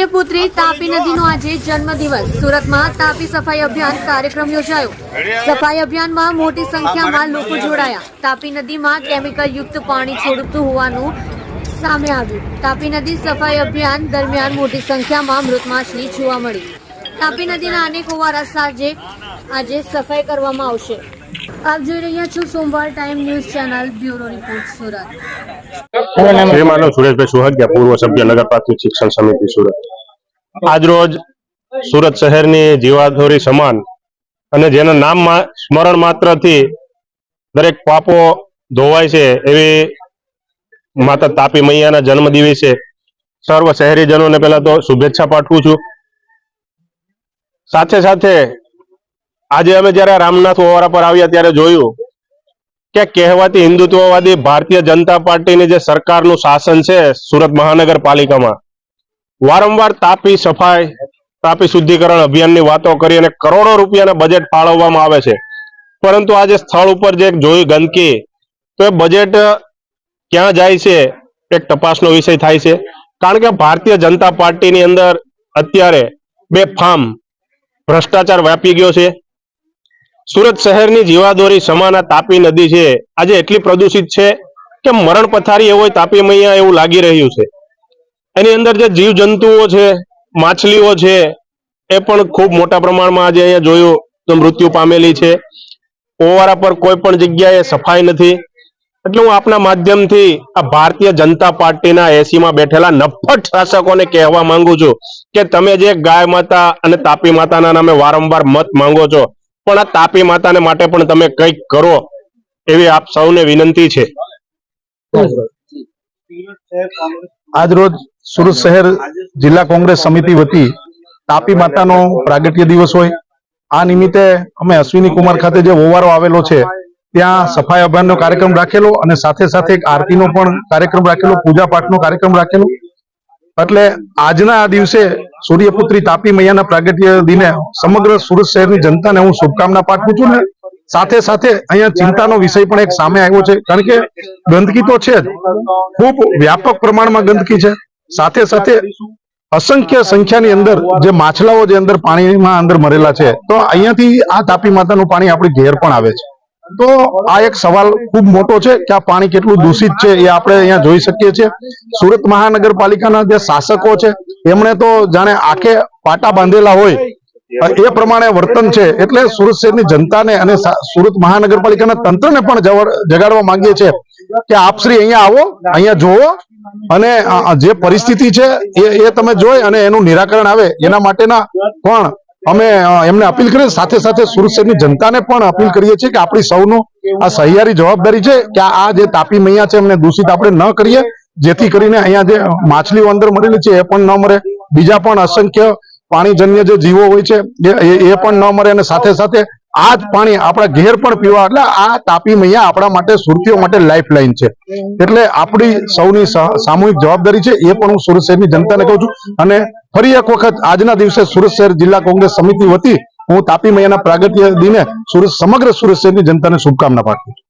સૂર્યપુત્રી તાપી નદીનો આજે જન્મદિવસ. સુરતમાં તાપી સફાઈ અભિયાન કાર્યક્રમ યોજાયો. સફાઈ અભિયાનમાં મોટી સંખ્યામાં લોકો જોડાયા. તાપી નદીમાં કેમિકલ યુક્ત પાણી છોડતું હોવાનું સામે આવ્યું. તાપી નદી સફાઈ અભિયાન દરમિયાન મોટી સંખ્યામાં મૃતમાછલી જોવા મળી. તાપી નદીના અનેક ઓવારા સાંજે આજે સફાઈ કરવામાં આવશે. આપ જોઈ રહ્યા છો સોમવાર time news channel bureau report Surat. Manav Sureshbhai Suhagiya, પૂર્વ સભ્ય નગર શિક્ષણ સમિતિ સુરત. આજરોજ સુરત શહેરની જીવાધોરી સમાન અને જેના નામમાં સ્મરણ માત્રથી દરેક પાપો ધોવાય છે એવી માતા તાપી મૈયાના જન્મ દિવસે સર્વ શહેરીજનોને પહેલા તો શુભેચ્છા પાઠવું છું. સાથે સાથે આજે અમે જ્યારે રામનાથ ઓવારા પર આવ્યા ત્યારે જોયું કે કહેવાતી હિન્દુત્વવાદી ભારતીય જનતા પાર્ટીની જે સરકારનું શાસન છે સુરત મહાનગરપાલિકામાં, વારંવાર તાપી સફાઈ, તાપી શુદ્ધિકરણ અભિયાનની વાતો કરી અને કરોડો રૂપિયાના બજેટ ફાળવવામાં આવે છે. પરંતુ આજે સ્થળ ઉપર જે જોઈ ગંદકી, તો એ બજેટ ક્યાં જાય છે એક તપાસનો વિષય થાય છે. કારણ કે ભારતીય જનતા પાર્ટીની અંદર અત્યારે બે ફાર્મ ભ્રષ્ટાચાર વ્યાપી ગયો છે. સુરત શહેરની જીવાદોરી સમાના તાપી નદી છે. આજે એટલી પ્રદૂષિત છે કે મરણ પથારી એવો તાપી મૈયા એવું લાગી રહ્યું છે. એની અંદર જે જીવ જંતુઓ છે, માછલીઓ છે, એ પણ ખૂબ મોટા પ્રમાણમાં આજે અહીંયા જોયું તો મૃત્યુ પામેલી છે. ઓવારા પર કોઈ પણ જગ્યાએ સફાઈ નથી. એટલે હું આપના માધ્યમથી આ ભારતીય જનતા પાર્ટીના એસીમાં બેઠેલા નફટ શાસકોને કહેવા માંગુ છું કે તમે જે ગાય માતા અને તાપી માતાના નામે વારંવાર મત માંગો છો પણ આ તાપી માતાને માટે પણ તમે કંઈક કરો એવી આપ સૌને વિનંતી છે. આજ રોજ સુરત શહેર જિલ્લા કોંગ્રેસ સમિતિ વતી તાપી માતાનો પ્રાગટ્ય દિવસ હોય. આ નિમિત્તે અમે અશ્વિની કુમાર ખાતે જે ઓવારો આવેલો છે, ત્યાં સફાઈ અભિયાનનો કાર્યક્રમ રાખેલો અને સાથે સાથે એક આરતીનો પણ કાર્યક્રમ રાખેલો પૂજા પાઠનો કાર્યક્રમ રાખેલો. એટલે આજના આ દિવસે સૂર્યપુત્રી તાપી મૈયાના પ્રાગટ્ય દિને સમગ્ર સુરત શહેરની જનતાને હું શુભકામના પાઠવું છું ને સાથે સાથે અહીંયા ચિંતાનો વિષય પણ એક સામે આવ્યો છે. કારણ કે ગંદકી તો છે જ. ખૂબ વ્યાપક પ્રમાણમાં ગંદકી છે. સાથે સાથે અસંખ્ય સંખ્યાની અંદર જે માછલાઓ જે અંદર પાણીમાં અંદર મરેલા છે, તો અહીંયાથી આ તાપી માતાનું પાણી આપણી ઘેર પણ આવે છે. તો આ એક સવાલ ખૂબ મોટો છે કે આ પાણી કેટલું દૂષિત છે એ આપણે અહીંયા જોઈ શકીએ છીએ. સુરત મહાનગરપાલિકાના જે શાસકો છે, એમણે તો જાણે આખે પાટા બાંધેલા હોય એ પ્રમાણે વર્તન છે. એટલે સુરત શહેરની જનતાને અને સુરત મહાનગરપાલિકાના તંત્રને પણ જગાડવા માંગીએ છીએ કે આપશ્રી અહીંયા આવો, અહીંયા જોવો અને જે પરિસ્થિતિ છે એ એ તમે જોઈ અને એનું નિરાકરણ આવે. એના માટેના પણ અમે એમને અપીલ કરીએ, સાથે સાથે સુરત શહેરની જનતાને પણ અપીલ કરીએ છીએ કે આપણી સૌનું આ સહિયારી જવાબદારી છે કે આ જે તાપી મૈયા છે એમને દૂષિત આપણે ન કરીએ, જેથી કરીને અહીંયા જે માછલીઓ અંદર મરેલી છે એ પણ ન મરે. બીજા પણ અસંખ્ય પાણીજન્ય જે જીવો હોય છે એ પણ ન મરે અને સાથે સાથે આ જ પાણી આપણા ઘેર પણ પીવા, એટલે આ તાપી મૈયા આપણા માટે સુરતીઓ માટે લાઈફ લાઈન છે. એટલે આપણી સૌની સામૂહિક જવાબદારી છે, એ પણ હું સુરત શહેરની જનતાને કહું છું. અને ફરી એક વખત આજના દિવસે સુરત શહેર જિલ્લા કોંગ્રેસ સમિતિ વતી હું તાપી મૈયાના પ્રાગટ્ય દિને સુરત, સમગ્ર સુરત શહેરની જનતાને શુભકામના પાઠવું છું.